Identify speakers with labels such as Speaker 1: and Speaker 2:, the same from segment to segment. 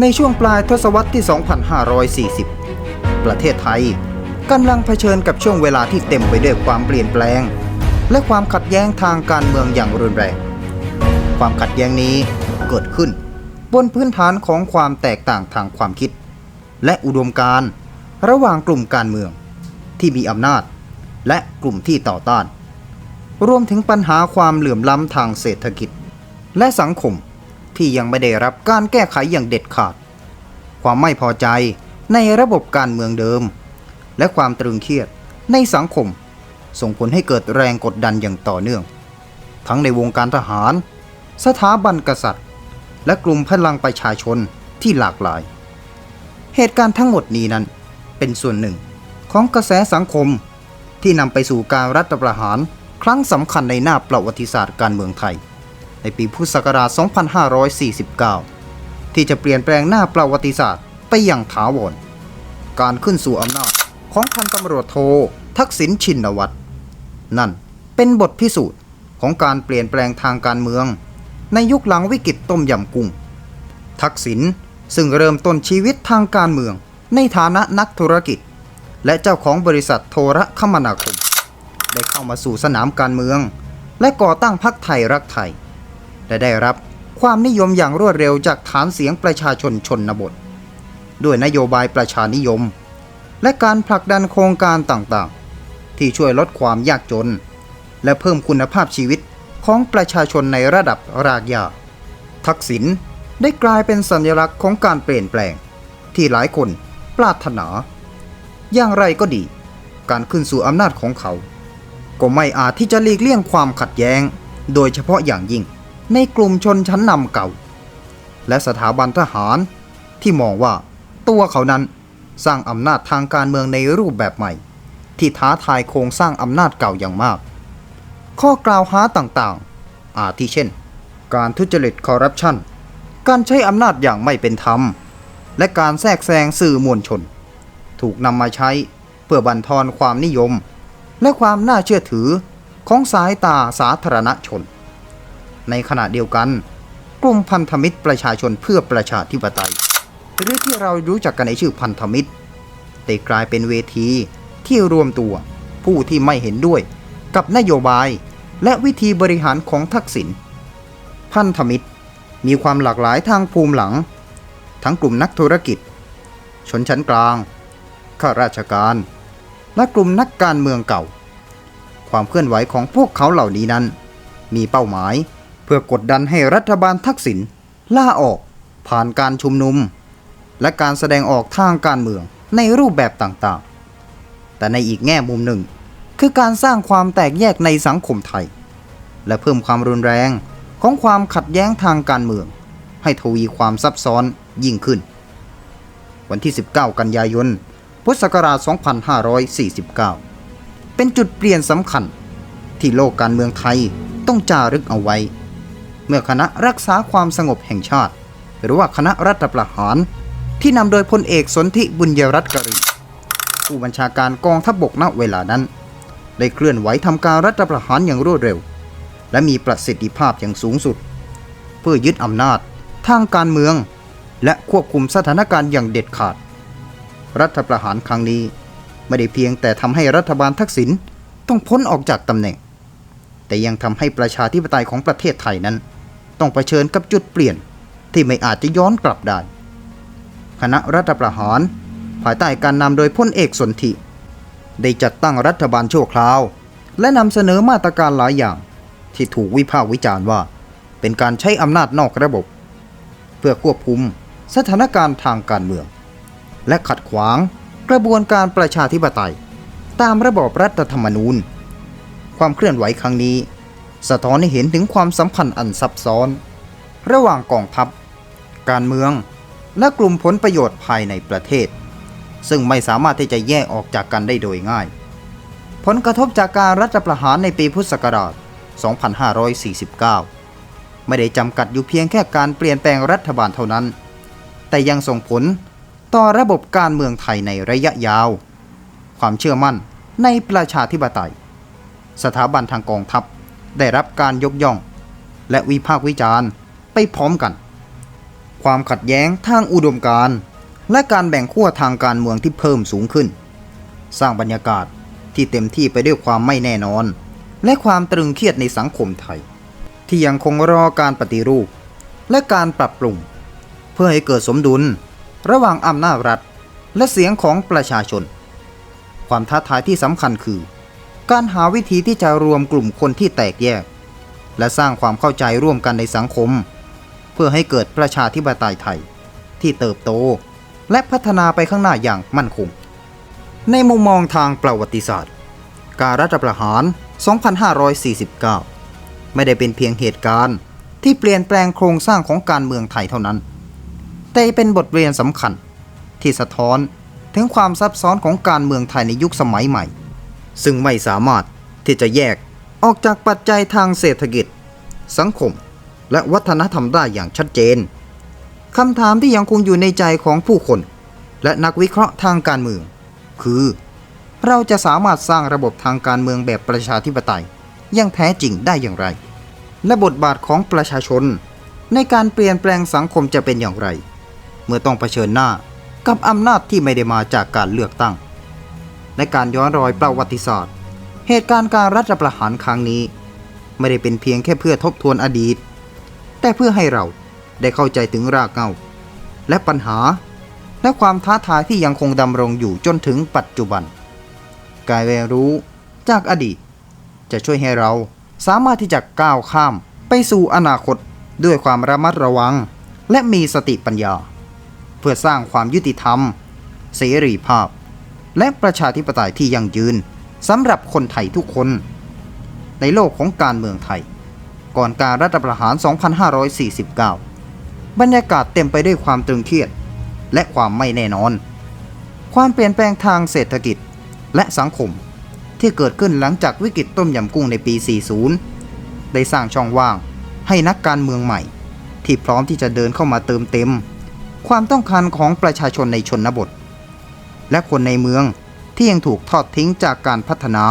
Speaker 1: ในช่วงปลายทศวรรษที่ 2540 ประเทศไทยกำลังเผชิญกับช่วงเวลาที่เต็มไปด้วยความเปลี่ยนแปลง และความขัดแย้งทางการเมืองอย่างรุนแรง ความขัดแย้งนี้เกิดขึ้น บนพื้นฐานของความแตกต่างทางความคิด และอุดมการณ์ระหว่างกลุ่มการเมืองที่มีอำนาจ และกลุ่มที่ต่อต้าน รวมถึงปัญหาความเหลื่อมล้ำทางเศรษฐกิจ และสังคม ที่ยังไม่ได้รับการแก้ไขอย่างเด็ดขาด ความไม่พอใจในระบบการเมืองเดิม และความตรึงเครียดในสังคม ส่งผลให้เกิดแรงกดดันอย่างต่อเนื่อง ทั้งในวงการทหาร สถาบันกษัตริย์ และกลุ่มพลังประชาชนที่หลากหลาย เหตุการณ์ทั้งหมดนี้นั้นเป็นส่วนหนึ่งของกระแสสังคมที่นำไปสู่การรัฐประหารครั้งสำคัญในหน้าประวัติศาสตร์การเมืองไทย ในปีพุทธศักราช 2549 ที่จะเปลี่ยนแปลงหน้าประวัติศาสตร์ไปอย่างถาวร การขึ้นสู่อำนาจของพันตำรวจโททักษิณชินวัตร นั่นเป็นบทพิสูจน์ของการเปลี่ยนแปลงทางการเมือง ในยุคหลังวิกฤตต้มยำกุ้ง ทักษิณซึ่งเริ่มต้นชีวิตทางการเมือง ในฐานะนักธุรกิจ และเจ้าของบริษัทโทรคมนาคม ได้เข้ามาสู่สนามการเมือง และก่อตั้งพรรคไทยรักไทย และได้รับความนิยมอย่างรวดเร็วจากฐานเสียงประชาชนชนบท ด้วยนโยบายประชานิยม และการผลักดันโครงการต่างๆ ที่ช่วยลดความยากจน และเพิ่มคุณภาพชีวิตของประชาชนในระดับรากหญ้าทักษิณได้กลายเป็นสัญลักษณ์ของการเปลี่ยนแปลง ที่หลายคนปรารถนา อย่างไรก็ดี การขึ้นสู่อำนาจของเขา ก็ไม่อาจที่จะหลีกเลี่ยงความขัดแย้ง โดยเฉพาะอย่างยิ่ง ในกลุ่มชนชั้นนำเก่า และสถาบันทหารที่มองว่าตัวเขานั้นสร้างอำนาจทางการเมืองในรูปแบบใหม่ ที่ท้าทายโครงสร้างอำนาจเก่าอย่างมาก ข้อกล่าวหาต่างๆ อาทิเช่น การทุจริตคอร์รัปชันการใช้อำนาจอย่างไม่เป็นธรรม และการแทรกแซงสื่อมวลชน ถูกนำมาใช้เพื่อบันทอนความนิยม และความน่าเชื่อถือของสายตาสาธารณชน ในขณะเดียวกัน กลุ่มพันธมิตรประชาชนเพื่อประชาธิปไตย หรือที่เรารู้จักกันในชื่อพันธมิตรได้กลายเป็นเวทีที่รวมตัวผู้ที่ไม่เห็นด้วยกับนโยบายและวิธีบริหารของทักษิณพันธมิตรมีความหลากหลายทางภูมิหลัง ทั้งกลุ่มนักธุรกิจ ชนชั้นกลาง ข้าราชการ และกลุ่มนักการเมืองเก่า ความเคลื่อนไหวของพวกเขาเหล่านี้นั้น มีเป้าหมาย พื่อกดดันให้รัฐบาลทักษิณล่าออกผ่านการชุมนุม และการแสดงออกทางการเมืองในรูปแบบต่างๆ แต่ในอีกแง่มุมหนึ่ง คือการสร้างความแตกแยกในสังคมไทย และเพิ่มความรุนแรงของความขัดแย้งทางการเมือง ให้ทวีความซับซ้อนยิ่งขึ้น วันที่ 19 กันยายน พุทธศักราช 2549 เป็นจุดเปลี่ยนสำคัญที่โลกการเมืองไทยต้องจารึกเอาไว้ เมื่อคณะรักษาความสงบแห่งชาติ หรือว่าคณะรัฐประหาร ที่นำโดยพลเอกสนธิบุญยรัตน์กริผู้บัญชาการกองทัพบบกณเวลานั้น ได้เคลื่อนไหวทำการรัฐประหารอย่างรวดเร็ว และมีประสิทธิภาพอย่างสูงสุด เพื่อยึดอำนาจทางการเมือง และควบคุมสถานการณ์อย่างเด็ดขาด รัฐประหารครั้งนี้ไม่ได้เพียงแต่ทำให้รัฐบาลทักษิณต้องพ้นออกจากตำแหน่ง แต่ยังทำให้ประชาธิปไตยของประเทศไทยนั้น ต้องเผชิญกับจุดเปลี่ยนที่ไม่อาจจะย้อนกลับได้ คณะรัฐประหาร ภายใต้การนำโดยพลเอกสนธิได้จัดตั้งรัฐบาลชั่วคราว และนำเสนอมาตรการหลายอย่าง ที่ถูกวิพากษ์วิจารณ์ว่า เป็นการใช้อำนาจนอกระบบ เพื่อควบคุมสถานการณ์ทางการเมือง และขัดขวางกระบวนการประชาธิปไตย ตามระบอบรัฐธรรมนูญ ความเคลื่อนไหวครั้งนี้ สะท้อนให้เห็นถึงความสัมพันธ์อันซับซ้อน ระหว่างกองทัพ การเมือง และกลุ่มผลประโยชน์ภายในประเทศ ซึ่งไม่สามารถที่จะแยกออกจากกันได้โดยง่าย ผลกระทบจากการรัฐประหารในปีพุทธศักราช 2549 ไม่ได้จำกัดอยู่เพียงแค่การเปลี่ยนแปลงรัฐบาลเท่านั้น แต่ยังส่งผลต่อระบบการเมืองไทยในระยะยาว ความเชื่อมั่นในประชาธิปไตย สถาบันทางกองทัพ ได้รับการยกย่อง และวิพากษ์วิจารณ์ไปพร้อมกัน ความขัดแย้งทางอุดมการณ์และการแบ่งขั้วทางการเมืองที่เพิ่มสูงขึ้น สร้างบรรยากาศที่เต็มที่ไปด้วยความไม่แน่นอน และความตรึงเครียดในสังคมไทย ที่ยังคงรอการปฏิรูป และการปรับปรุง เพื่อให้เกิดสมดุล ระหว่างอำนาจรัฐ และเสียงของประชาชน ความท้าทายที่สำคัญคือ การหาวิธีที่จะรวมกลุ่มคนที่แตกแยก และสร้างความเข้าใจร่วมกันในสังคม เพื่อให้เกิดประชาธิปไตยไทย ที่เติบโต และพัฒนาไปข้างหน้าอย่างมั่นคง ในมุมมองทางประวัติศาสตร์ การรัฐประหาร 2549 ไม่ได้เป็นเพียงเหตุการณ์ที่เปลี่ยนแปลงโครงสร้างของการเมืองไทยเท่านั้น แต่เป็นบทเรียนสำคัญที่สะท้อนถึงความซับซ้อนของการเมืองไทยในยุคสมัยใหม่ ซึ่งไม่สามารถที่จะแยกออกจากปัจจัยทางเศรษฐกิจ สังคม และวัฒนธรรมได้อย่างชัดเจนคำถามที่ยังคงอยู่ในใจของผู้คน และนักวิเคราะห์ทางการเมือง คือ เราจะสามารถสร้างระบบทางการเมืองแบบประชาธิปไตยอยังแท้จริงได้อย่างไร และบทบาทของประชาชน ในการเปลี่ยนแปลงสังคมจะเป็นอย่างไร เมื่อต้องเผชิญหน้ากับอำนาจที่ไม่ได้มาจากการเลือกตั้ง ในการย้อนรอยประวัติศาสตร์ เหตุการณ์การรัฐประหารครั้งนี้ ไม่ได้เป็นเพียงแค่เพื่อทบทวนอดีต แต่เพื่อให้เราได้เข้าใจถึงรากเหง้า และปัญหา และความท้าทายที่ยังคงดำรงอยู่จนถึงปัจจุบัน การเรียนรู้จากอดีต จะช่วยให้เราสามารถที่จะก้าวข้ามไปสู่อนาคตด้วยความระมัดระวัง และมีสติปัญญา เพื่อสร้างความยุติธรรม เสรีภาพ และประชาธิปไตยที่ยั่งยืนสำหรับคนไทยทุกคน ในโลกของการเมืองไทย ก่อนการรัฐประหาร 2549 บรรยากาศเต็มไปด้วยความตึงเครียด และความไม่แน่นอน ความเปลี่ยนแปลงทางเศรษฐกิจและสังคมที่เกิดขึ้นหลังจากวิกฤตต้มยำกุ้งในปี 40 ได้สร้างช่องว่างให้นักการเมืองใหม่ ที่พร้อมที่จะเดินเข้ามาเติมเต็ม ความต้องการของประชาชนในชนบท และคนในเมืองที่ยังถูกทอดทิ้งจากการพัฒนา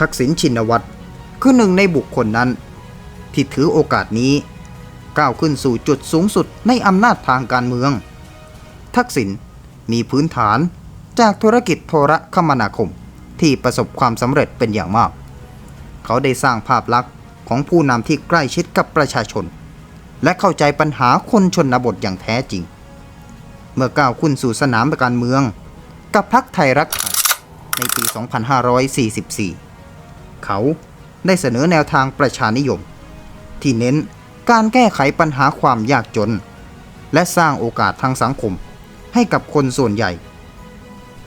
Speaker 1: ทักษิณชินวัตรคือหนึ่งในบุคคลนั้น ที่ถือโอกาสนี้ ก้าวขึ้นสู่จุดสูงสุดในอำนาจทางการเมือง ทักษิณมีพื้นฐานจากธุรกิจโทรคมนาคมที่ประสบความสำเร็จเป็นอย่างมาก เขาได้สร้างภาพลักษณ์ของผู้นำที่ใกล้ชิดกับประชาชน และเข้าใจปัญหาคนชนบทอย่างแท้จริง เมื่อก้าวขึ้นสู่สนามการเมือง กับพรรคไทยรักไทยในปี 2544 เขาได้เสนอแนวทางประชานิยม ที่เน้นการแก้ไขปัญหาความยากจน และสร้างโอกาสทางสังคมให้กับคนส่วนใหญ่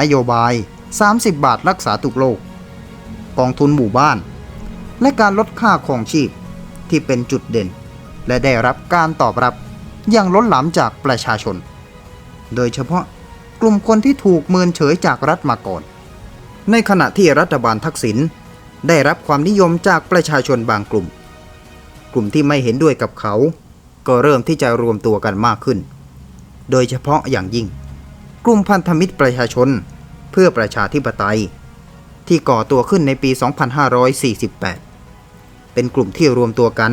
Speaker 1: นโยบาย 30 บาทรักษาทุกโรคกองทุนหมู่บ้าน และการลดค่าครองชีพที่เป็นจุดเด่น และได้รับการตอบรับอย่างล้นหลามจากประชาชน โดยเฉพาะกลุ่มคนที่ถูกเมินเฉยจากรัฐมาก่อน ในขณะที่รัฐบาลทักษิณได้รับความนิยมจากประชาชนบางกลุ่ม กลุ่มที่ไม่เห็นด้วยกับเขา ก็เริ่มที่จะรวมตัวกันมากขึ้น โดยเฉพาะอย่างยิ่ง กลุ่มพันธมิตรประชาชน เพื่อประชาธิปไตย ที่ก่อตัวขึ้นในปี 2548 เป็นกลุ่มที่รวมตัวกัน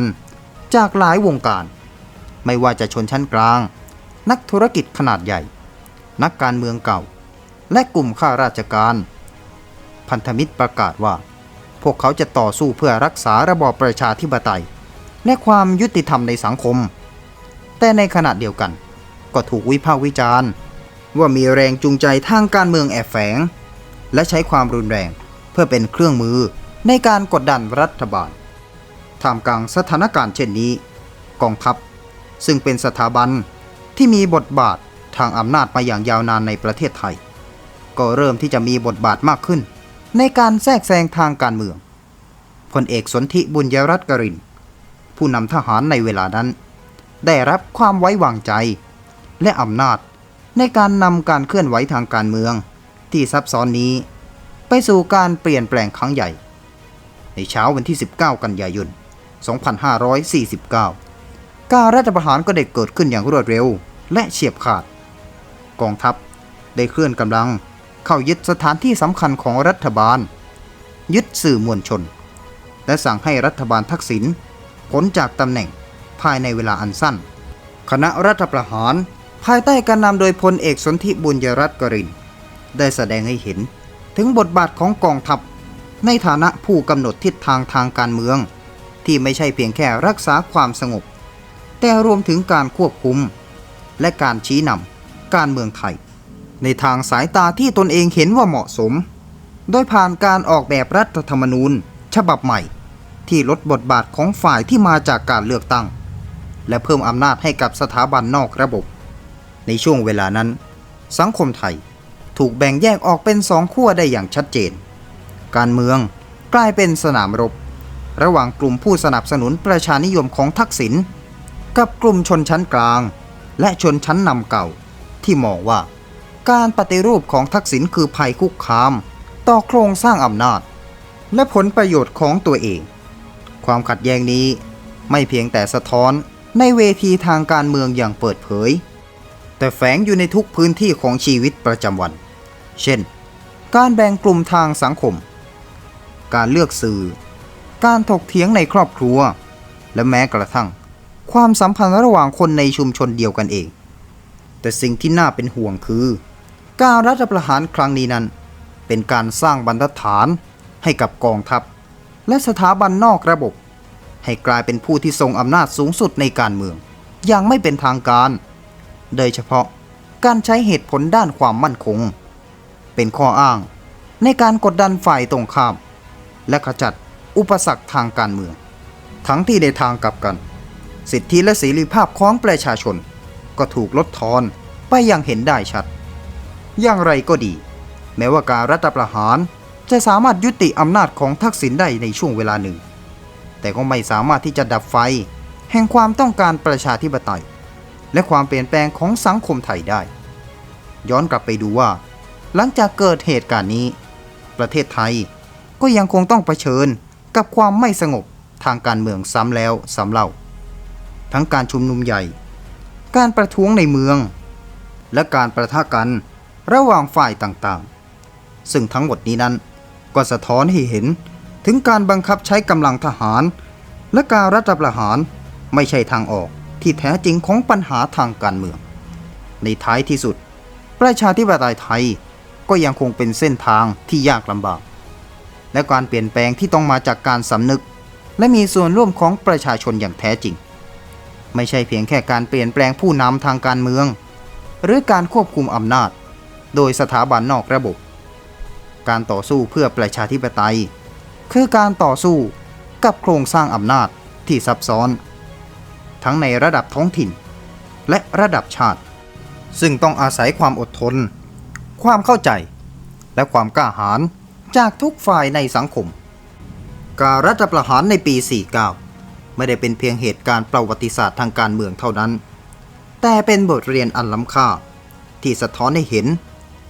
Speaker 1: จากหลายวงการ ไม่ว่าจะชนชั้นกลาง นักธุรกิจขนาดใหญ่ นักการเมืองเก่า และกลุ่มข้าราชการ พันธมิตรประกาศว่า พวกเขาจะต่อสู้เพื่อรักษาระบอบประชาธิปไตย และความยุติธรรมในสังคม แต่ในขณะเดียวกัน ก็ถูกวิพากษ์วิจารณ์ ว่ามีแรงจูงใจทางการเมืองแอบแฝง และใช้ความรุนแรงเพื่อเป็นเครื่องมือในการกดดันรัฐบาลท่ามกลางสถานการณ์เช่นนี้ กองทัพ ซึ่งเป็นสถาบันที่มีบทบาท ทางอำนาจมาอย่างยาวนานในประเทศไทย ก็เริ่มที่จะมีบทบาทมากขึ้น ในการแทรกแซงทางการเมืองพลเอกสนธิบุญยรัตน์กริน ผู้นำทหารในเวลานั้น ได้รับความไว้วางใจ และอำนาจในการนำการเคลื่อนไหวทางการเมือง ที่ซับซ้อนนี้ ไปสู่การเปลี่ยนแปลงครั้งใหญ่ ในเช้าวันที่ 19 กันยายน 2549 การรัฐประหารก็ได้เกิดขึ้นอย่างรวดเร็ว และเฉียบขาด กองทัพ ได้เคลื่อนกำลังเข้ายึดสถานที่สำคัญของรัฐบาล ยึดสื่อมวลชน และสั่งให้รัฐบาลทักษิณพ้นจากตำแหน่งภายในเวลาอันสั้น คณะรัฐประหารภายใต้การนำโดยพลเอกสนธิบุญยรัตน์กริน ได้แสดงให้เห็นถึงบทบาทของกองทัพ ในฐานะผู้กำหนดทิศทางทางการเมือง ที่ไม่ใช่เพียงแค่รักษาความสงบ แต่รวมถึงการควบคุม และการชี้นำ การเมืองไทย ในทางสายตาที่ตนเองเห็นว่าเหมาะสม โดยผ่านการออกแบบรัฐธรรมนูญ ฉบับใหม่ ที่ลดบทบาทของฝ่ายที่มาจากการเลือกตั้ง และเพิ่มอำนาจให้กับสถาบันนอกระบบ ในช่วงเวลานั้น สังคมไทยถูกแบ่งแยกออกเป็นสองขั้วได้อย่างชัดเจน การเมืองกลายเป็นสนามรบ ระหว่างกลุ่มผู้สนับสนุนประชานิยมของทักษิณกับกลุ่มชนชั้นกลาง และชนชั้นนำเก่า ที่มองว่า การปฏิรูปของทักษิณคือภัยคุกคาม ต่อโครงสร้างอำนาจ และผลประโยชน์ของตัวเอง ความขัดแย้งนี้ไม่เพียงแต่สะท้อนในเวทีทางการเมืองอย่างเปิดเผย แต่แฝงอยู่ในทุกพื้นที่ของชีวิตประจำวัน เช่น การแบ่งกลุ่มทางสังคม การเลือกสื่อ การถกเถียงในครอบครัว และแม้กระทั่ง ความสัมพันธ์ระหว่างคนในชุมชนเดียวกันเอง แต่สิ่งที่น่าเป็นห่วงคือ การรัฐประหารครั้งนี้นั้น เป็นการสร้างบรรทัดฐานให้กับกองทัพ และสถาบันนอกระบบ ให้กลายเป็นผู้ที่ทรงอำนาจสูงสุดในการเมือง อย่างไม่เป็นทางการ โดยเฉพาะการใช้เหตุผลด้านความมั่นคง เป็นข้ออ้างในการกดดันฝ่ายตรงข้าม และขจัดอุปสรรคทางการเมือง ทั้งที่ในทางกลับกัน สิทธิและเสรีภาพของประชาชน ก็ถูกลดทอนไปอย่างเห็นได้ชัด อย่างไรก็ดี แม้ว่าการรัฐประหารจะสามารถยุติอำนาจของทักษิณได้ในช่วงเวลาหนึ่ง แต่ก็ไม่สามารถที่จะดับไฟ แห่งความต้องการประชาธิปไตย และความเปลี่ยนแปลงของสังคมไทยได้ ย้อนกลับไปดูว่า หลังจากเกิดเหตุการณ์นี้ ประเทศไทยก็ยังคงต้องเผชิญกับความไม่สงบทางการเมืองซ้ำแล้วซ้ำเล่า ทั้งการชุมนุมใหญ่ การประท้วงในเมือง และการประทะกันระหว่างฝ่ายต่างๆ ซึ่งทั้งหมดนี้นั้นก็สะท้อนให้เห็นถึงการบังคับใช้กำลังทหาร และการรัฐประหารไม่ใช่ทางออกที่แท้จริงของปัญหาทางการเมือง ในท้ายที่สุด ประชาธิปไตยไทยก็ยังคงเป็นเส้นทางที่ยากลำบาก และการเปลี่ยนแปลงที่ต้องมาจากการสำนึก และมีส่วนร่วมของประชาชนอย่างแท้จริง ไม่ใช่เพียงแค่การเปลี่ยนแปลงผู้นำทางการเมือง หรือการควบคุมอำนาจ โดยสถาบันนอกระบบ การต่อสู้เพื่อประชาธิปไตย คือการต่อสู้กับโครงสร้างอำนาจที่ซับซ้อน ทั้งในระดับท้องถิ่น และระดับชาติ ซึ่งต้องอาศัยความอดทน ความเข้าใจ และความกล้าหาญจากทุกฝ่ายในสังคม การรัฐประหารในปี 49 ไม่ได้เป็นเพียงเหตุการณ์ประวัติศาสตร์ทางการเมืองเท่านั้น แต่เป็นบทเรียนอันล้ำค่า ที่สะท้อนให้เห็น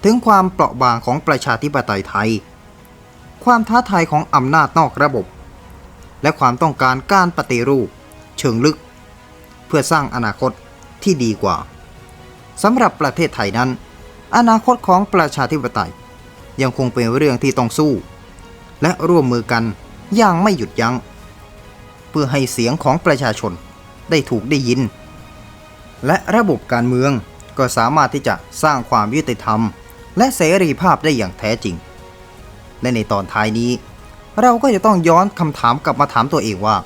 Speaker 1: ถึงความเปราะบางของประชาธิปไตยไทย ความท้าทายของอำนาจนอกระบบ และความต้องการการปฏิรูป เชิงลึก เพื่อสร้างอนาคตที่ดีกว่าสำหรับประเทศไทยนั้น อนาคตของประชาธิปไตย ยังคงเป็นเรื่องที่ต้องสู้ และร่วมมือกันอย่างไม่หยุดยัง้ง เพื่อให้เสียงของประชาชนได้ถูกได้ยิน และระบบการเมืองก็สามารถที่จะสร้างความยุติธรรม และเสรีภาพได้อย่างแท้จริง และในตอนท้ายนี้ เราก็จะต้องย้อนคำถามกลับมาถามตัวเองว่า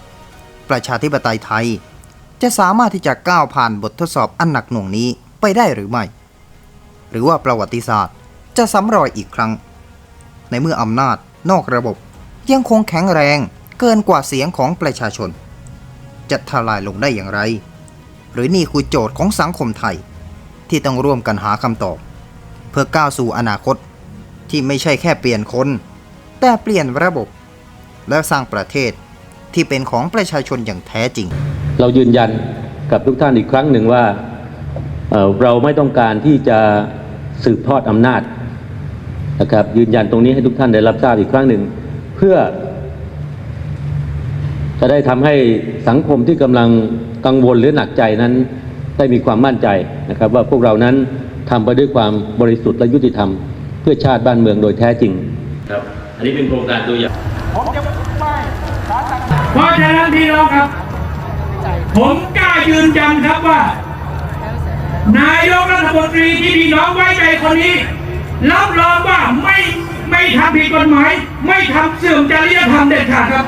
Speaker 1: ประชาธิปไตยไทย จะสามารถที่จะก้าวผ่านบททดสอบอันหนักหน่วงนี้ไปได้หรือไม่ หรือว่าประวัติศาสตร์จะซ้ำรอยอีกครั้ง ในเมื่ออำนาจนอกระบบยังคงแข็งแรง เกินกว่าเสียงของประชาชน จะทลายลงได้อย่างไร หรือนี่คือโจทย์ของสังคมไทย ที่ต้องร่วมกันหาคำตอบ เพื่อก้าวสู่อนาคตที่ไม่ใช่แค่เปลี่ยนคน แต่เปลี่ยนระบบ และสร้างประเทศที่เป็นของประชาชนอย่างแท้จริง
Speaker 2: เรายืนยันกับทุกท่านอีกครั้งหนึ่งว่าเเราไม่ต้องการที่จะสืบทอดอำนาจนะครับยืนยันตรงนี้ให้ทุกท่านได้รับทราบอีกครั้งหนึ่ง เพื่อ จะได้ทำให้สังคมที่กำลังกังวลหรือหนักใจนั้น ได้มีความมั่นใจนะครับ ว่าพวกเรานั้นทำไปด้วยความบริสุทธิ์และยุติธรรม เพื่อชาติบ้านเมืองโดยแท้จริงครับอันนี้เป็นโครงการตัวอย่าง
Speaker 3: เพราะฉะนั้นพี่น้องครับ ผมกล้ายืนยันครับว่า นายกรัฐมนตรีที่พี่น้องไว้ใจคนนี้รับรองว่าไม่ ไม่ทำผิดกฎหมาย ไม่ทำเสื่อมจริยธรรมเด็ดขาดครับ